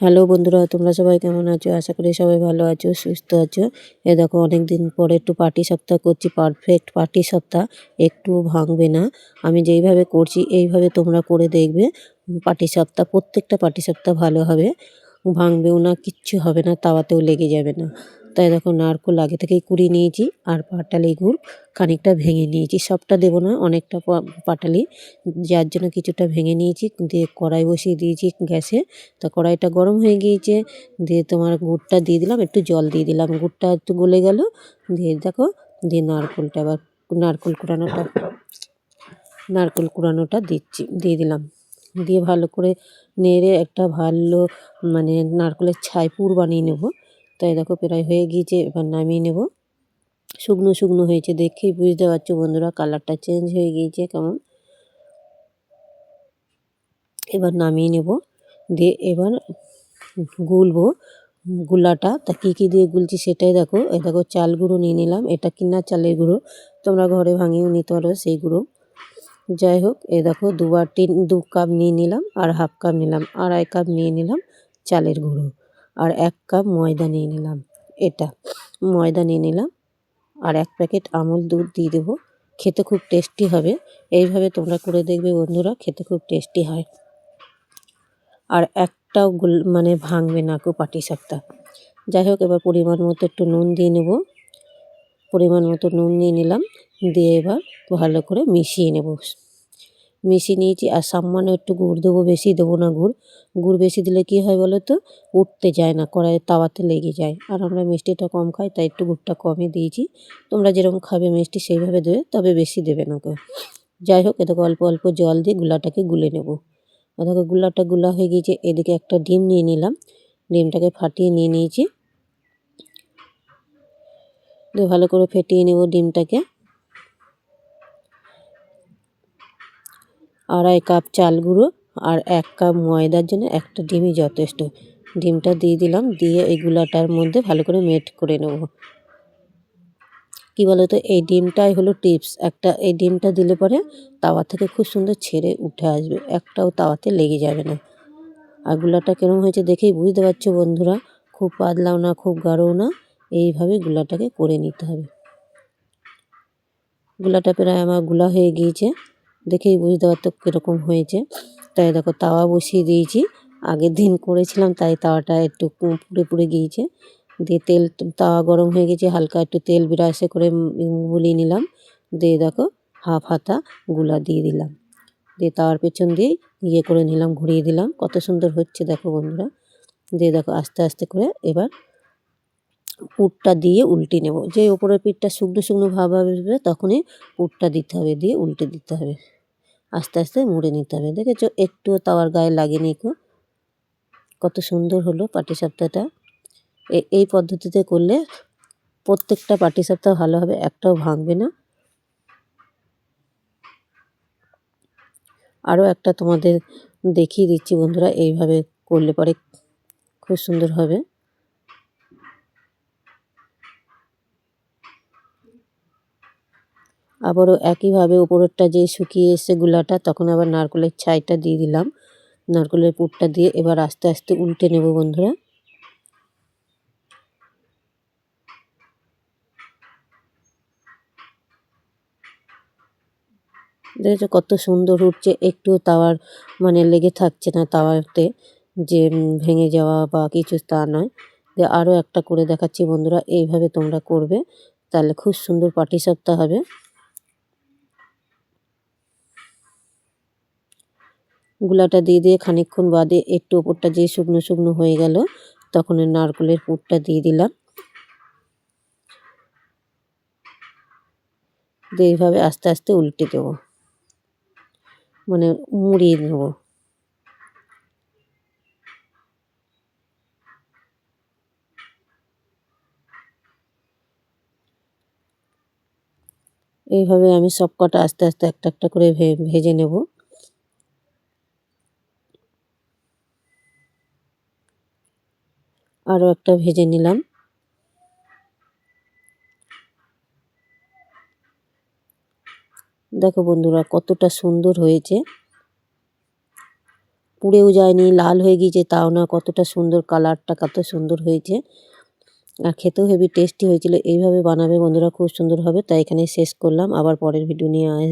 Hello বন্ধুরা, তোমরা সবাই কেমন আছো? আশা করি সবাই ভালো আছো, সুস্থ আছো। এ দেখো অনেক দিন পরে একটু পার্টি সপ্তাহ করছি পারফেক্ট পার্টি সপ্তাহ, একটু ভাঙবে না। আমি যেইভাবে করছি, এইভাবে তোমরা করে দেখবে। পার্টি সপ্তাহ, প্রত্যেকটা পার্টি সপ্তাহ ভালো হবে। ভাঙবেও না, কিচ্ছু হবে না, তাওয়াতেও লেগে যাবে না। তাই দেখো, নারকোল আগে থেকেই কুড়িয়ে নিয়েছি, আর পাটালি গুড় খানিকটা ভেঙে নিয়েছি। সবটা দেবো না, অনেকটা পাটালি, যার জন্য কিছুটা ভেঙে নিয়েছি। দিয়ে কড়াই বসিয়ে দিয়েছি গ্যাসে। তা কড়াইটা গরম হয়ে গিয়েছে, দিয়ে তোমার গুড়টা দিয়ে দিলাম, একটু জল দিয়ে দিলাম। গুড়টা একটু গলে গেল, দিয়ে দেখো, দিয়ে নারকোলটা আবার নারকোল কুড়ানোটা নারকোল কুড়ানোটা দিচ্ছি, দিয়ে দিলাম। দিয়ে ভালো করে নেড়ে একটা ভালো মানে নারকোলের ছাই পুর বানিয়ে নেব। তাই দেখো প্রায় হয়ে গিয়েছে, এবার নামিয়ে নেব। শুকনো শুকনো হয়েছে দেখেই বুঝতে পারছ বন্ধুরা, কালারটা চেঞ্জ হয়ে গিয়েছে কেমন। এবার নামিয়ে নেব, দিয়ে এবার গুলবো, গুলাটা, তা কী কী দিয়ে গুলছি সেটাই দেখো। এই দেখো চাল গুঁড়ো নিয়ে নিলাম, এটা কিনা চালের গুঁড়ো, তোমরা ঘরে ভাঙিয়েও নিতে পারো সেই গুঁড়ো। যাই হোক এ দেখো দুবার তিন, দু কাপ নিয়ে নিলাম আর হাফ কাপ নিলাম, আড়াই কাপ নিয়ে নিলাম চালের গুঁড়ো আর এক কাপ ময়দা নিয়ে নিলাম। এটা ময়দা নিয়ে নিলাম আর এক প্যাকেট আমুল দুধ দিয়ে দেবো। খেতে খুব টেস্টি হবে। এইভাবে তোমরা করে দেখবে বন্ধুরা, খেতে খুব টেস্টি হয়। আর একটাও গুল মানে ভাঙবে না কেউ পাটি সাপটা যাই হোক, এবার পরিমাণ মতো একটু নুন দিয়ে নেব। পরিমাণ মতো নুন নিয়ে নিলাম। দিয়ে এবার ভালো করে মিশিয়ে নেব। মিশিয়ে নিয়েছি আর সামান্য একটু গুড় দেবো, বেশি দেবো না গুড়। গুড় বেশি দিলে কী হয় বলো তো? উঠতে যায় না কড়াইয়ে তাওয়াতে লেগে যায়। আর আমরা মিষ্টিটা কম খাই, তাই একটু গুড়টা কমই দিয়েছি। তোমরা যেরকম খাবে মিষ্টি সেইভাবে দেবে, তবে বেশি দেবে না কেউ। যাই হোক এটাকে অল্প অল্প জল দিয়ে গুলাটাকে গুলে নেব। দেখো গুলাটা গুলা হয়ে গিয়েছে। এদিকে একটা ডিম নিয়ে নিলাম। ডিমটাকে ফাটিয়ে নিয়ে নিয়েছি। দিয়ে ভালো করে ফেটিয়ে নেব ডিমটাকে। আড়াই কাপ চাল গুঁড়ো আর এক কাপ ময়দার জন্য একটা ডিমই যথেষ্ট। ডিমটা দিয়ে দিলাম, দিয়ে এই গুলাটার মধ্যে ভালো করে মেট করে নেব। কী বলতো, এই ডিমটাই হলো টিপস। একটা এই ডিমটা দিলে পরে তাওয়া থেকে খুব সুন্দর ছেড়ে উঠে আসবে, একটাও তাওয়াতে লেগে যাবে না। আর গুলাটা কেরম হয়েছে দেখেই বুঝতে পারছ বন্ধুরা, খুব পাতলাও না, খুব গাঢ়ও না। এইভাবে গুলাটাকে করে নিতে হবে। গুলাটা প্রায় আমারগুলা হয়ে গিয়েছে, দেখেই বুঝতে পারতো কীরকম হয়েছে। তাই দেখো, তাওয়া বসিয়ে দিয়েছি। আগের দিন করেছিলাম, তাই তাওয়াটা একটু পুড়ে পুড়ে গিয়েছে। দিয়ে তেল তাওয়া গরম হয়ে গেছে হালকা একটু তেল বিরাসে করে গুলিয়ে নিলাম। দিয়ে দেখো, হাফ হাতা গুলা দিয়ে দিলাম। দিয়ে তাওয়ার পেছন দিয়ে ইয়ে করে নিলাম, ঘুরিয়ে দিলাম। কত সুন্দর হচ্ছে দেখো বন্ধুরা। দিয়ে দেখো, আস্তে আস্তে করে এবার পুরটা দিয়ে উল্টে নেব। যে ওপরের পিঠটা শুকনো শুকনো ভাব আসবে তখনই পুরটা দিতে হবে, দিয়ে উল্টে দিতে হবে। আস্তে আস্তে মুড়ে নিতে হবে। দেখেছ? একটুও তাওয়ার গায়ে লাগেনি কো। কত সুন্দর হলো পাটি সাপ্তাহটা এই পদ্ধতিতে করলে প্রত্যেকটা পাটি সাপ্তাহ ভালো হবে, একটাও ভাঙবে না। আরও একটা তোমাদের দেখিয়ে দিচ্ছি বন্ধুরা, এইভাবে করলে পরে খুব সুন্দর হবে। আবারও একইভাবে উপরেরটা যে শুকিয়ে এসে গুলাটা, তখন আবার নারকলের ছাইটা দিয়ে দিলাম। নারকলের পুরটা দিয়ে এবার আস্তে আস্তে উল্টে নেব বন্ধুরা। দেখেছ কত সুন্দর উঠছে, একটু তাওয়ার মানে লেগে থাকছে না তাওয়াতে, যে ভেঙে যাওয়া বা কিছু তা নয়। যে, আরও একটা করে দেখাচ্ছি বন্ধুরা, এইভাবে তোমরা করবে, তাহলে খুব সুন্দর পাটি সপ্তাহ হবে। গুলাটা দিয়ে দিয়ে খানিকক্ষণ বাদে একটু ওপরটা যে শুকনো শুকনো হয়ে গেল, তখন নারকলের পুরটা দিয়ে দিলাম। দিয়ে এইভাবে আস্তে আস্তে উল্টে দেবো। মানে মুড়িয়ে নেব। এইভাবে আমি সব কটা আস্তে আস্তে একটা একটা করে ভেজে নেব। আরও একটা ভেজে নিলাম। দেখো বন্ধুরা, কতটা সুন্দর হয়েছে। পুড়েও যায়নি, লাল হয়ে গিয়েছে, তাও না কতটা সুন্দর কালারটা, কত সুন্দর হয়েছে। আর খেতেও হেবি টেস্টি হয়েছিল। এইভাবে বানাবে বন্ধুরা, খুব সুন্দর হবে। তাই এখানে শেষ করলাম। আবার পরের ভিডিও নিয়ে আস